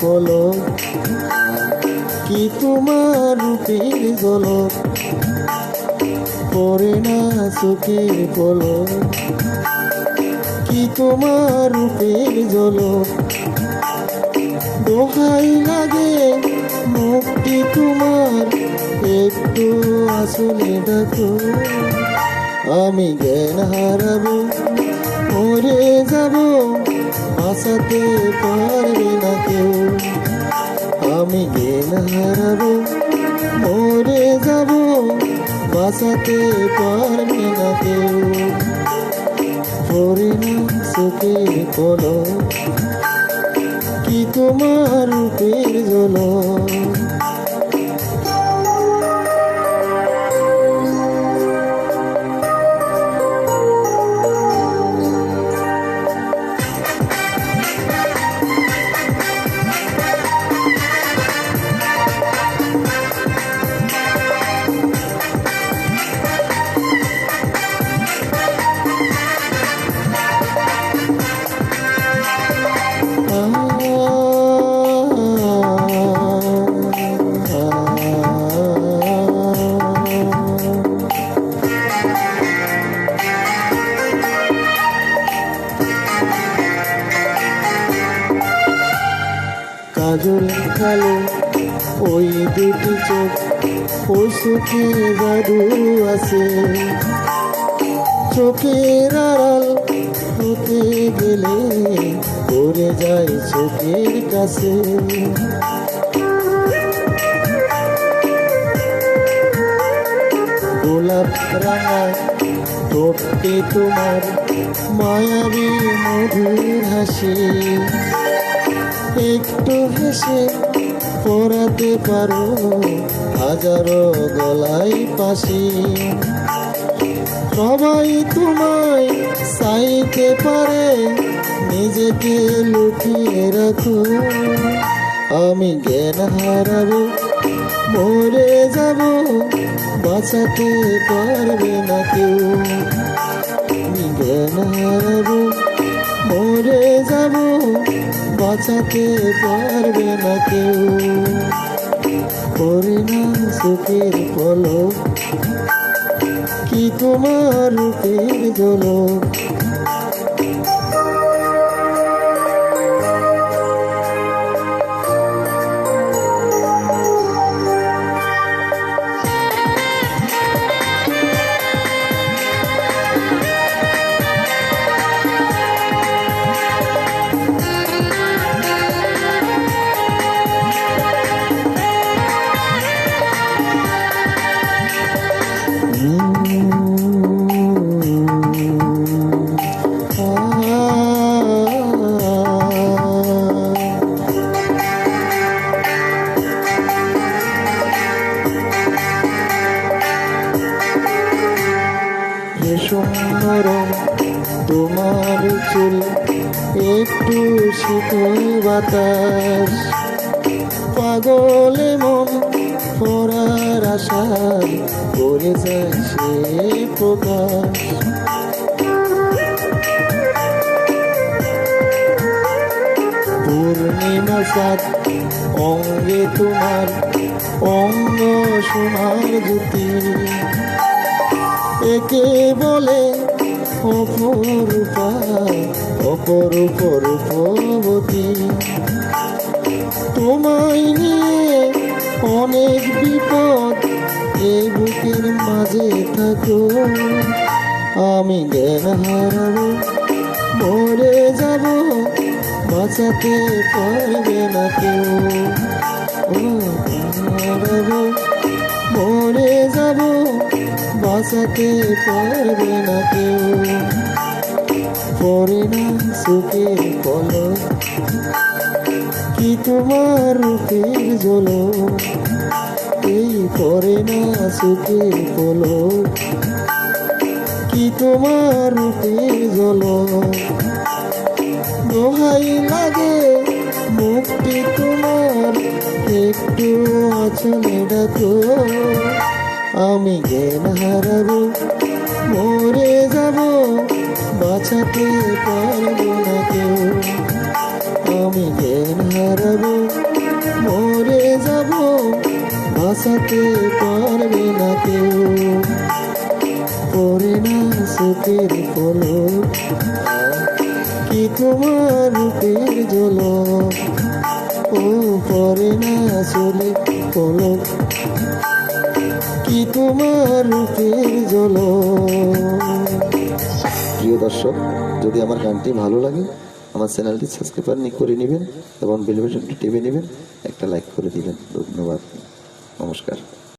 পলক। কি তোমার রূপের ঝলক পরে না চোখের পলক। কি তোমার রূপের ঝলক দোহাই লাগে, মুক্তি তোমার। একটু আসলে ডাকো। আমি জ্ঞান হারাবো, মরে যাব। বাঁচাতে পারবে না কেউ। আমি জ্ঞান হারাবো, মরে যাব, বাঁচাতে পারবে না কেউ। পরে না চোখের কলম, কি তোমার কাজল কালো, ওই দুটি চোখ সুখে জাদু আছে। চোখের আড়াল হতে গেলে পড়ে যায় চোখের কাছে। গোলাপ রাঙা তোমার মায়াবী মধুর হাসি। একটু হেসে পড়াতে পারো। হাজারো গলায় পাশি সবাই তোমায় চাইতে পারে, নিজেকে লুকিয়ে রাখো। আমি জ্ঞান হারাবো, মরে যাব, বাঁচাতে পারবে না কেউ। আমি জ্ঞান হারাবো, মরে যাব বাঁচাতে পারবে না কেউ। পরিণাম সুখের ফল কি তোমার রূপের ঝলক নরম তোমার চুল একটু শীতল বাতাস। পাগলে মন পড়ার আশায় করে যায় সে প্রকাশ পূর্ণিমা সাত, অঙ্গে তোমার, অঙ্গ সোনার জ্যোতি। একে বলে অপরূপা অপরূপ রূপবতী তোমায় নিয়ে অনেক বিপদ এই বুকের মাঝে থাকো। আমি জ্ঞান হারাবো, মরে যাব, বাঁচাতে পারবে না কেউ। হারাবো, মরে যাব, বাঁচাতে পারবে না কেউ। পরে না সুখের পলক কি তোমার রূপের ঝলক এই পরে না সুখের পলক কি তোমার রূপের ঝলক দোহাই লাগে, মুক্তি তোমার। একটু আচলে ডাকো আমি জ্ঞান হারাবো মরে যাব। বাঁচাতে পারব না কেউ। আমি জ্ঞান হারাবো, মরে যাব, বাঁচাতে পারবে না কেউ। পরে না সুখের পলক কি তোমার রূপের ঝলক ও পরে না চলে পলক কি তোমার রূপের ঝলক দর্শক যদি আমার গানটি ভালো লাগে, আমার চ্যানেলটি সাবস্ক্রাইব করে নেবেন এবং বেল টিভি নেবেন, একটা লাইক করে দিবেন। ধন্যবাদ। নমস্কার।